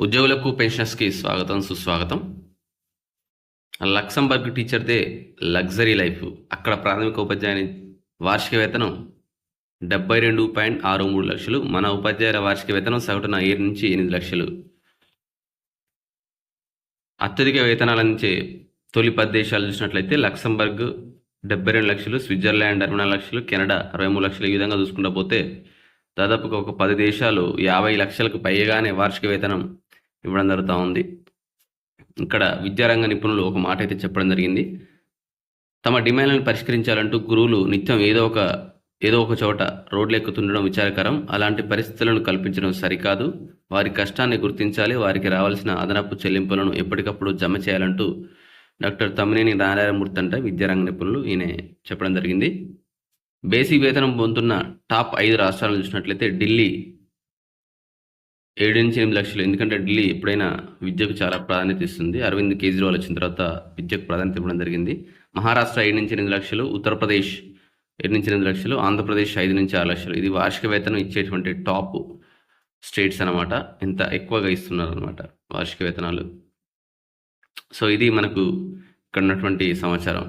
ఉద్యోగులకు పెన్షనర్స్కి స్వాగతం సుస్వాగతం. లక్సంబర్గ్ టీచర్దే లగ్జరీ లైఫ్. అక్కడ ప్రాథమిక ఉపాధ్యాయుని వార్షిక వేతనం డెబ్బై రెండు పాయింట్ ఆరు మూడు లక్షలు. మన ఉపాధ్యాయుల వార్షిక వేతనం సగటున ఏడు నుంచి ఎనిమిది లక్షలు. అత్యధిక వేతనాలు అందించే తొలి పది దేశాలు చూసినట్లయితే లక్సంబర్గ్ డెబ్బై రెండు లక్షలు స్విట్జర్లాండ్ అరవై నాలుగు లక్షలు కెనడా అరవై మూడు లక్షలు ఈ విధంగా చూసుకుంటా పోతే దాదాపుగా ఒక పది దేశాలు యాభై లక్షలకు పైగానే వార్షిక వేతనం ఇవ్వడం జరుగుతూ ఉంది. ఇక్కడ విద్యారంగ నిపుణులు ఒక మాట అయితే చెప్పడం జరిగింది. తమ డిమాండ్లను పరిష్కరించాలంటూ గురువులు నిత్యం ఏదో ఒక ఏదో ఒక చోట రోడ్లు ఎక్కుతుండడం విచారకరం. అలాంటి పరిస్థితులను కల్పించడం సరికాదు. వారి కష్టాన్ని గుర్తించాలి. వారికి రావాల్సిన అదనపు చెల్లింపులను ఎప్పటికప్పుడు జమ చేయాలంటూ డాక్టర్ తమ్మినేని నారాయణమూర్తి అంటే విద్యారంగ నిపుణులు ఈయన చెప్పడం జరిగింది. బేసిక్ వేతనం పొందుతున్న టాప్ ఐదు రాష్ట్రాలను చూసినట్లయితే ఢిల్లీ ఏడు నుంచి ఎనిమిది లక్షలు. ఎందుకంటే ఢిల్లీ ఎప్పుడైనా విద్యకు చాలా ప్రాధాన్యత ఇస్తుంది. అరవింద్ కేజ్రీవాల్ వచ్చిన తర్వాత విద్యకు ప్రాధాన్యత ఇవ్వడం జరిగింది. మహారాష్ట్ర ఏడు నుంచి ఎనిమిది లక్షలు ఉత్తరప్రదేశ్ ఏడు నుంచి ఎనిమిది లక్షలు ఆంధ్రప్రదేశ్ ఐదు నుంచి ఆరు లక్షలు. ఇది వార్షిక వేతనం ఇచ్చేటువంటి టాప్ స్టేట్స్ అన్నమాట. ఇంత ఎక్కువగా ఇస్తున్నారు అనమాట వార్షిక వేతనాలు సో ఇది మనకు ఇక్కడ ఉన్నటువంటి సమాచారం.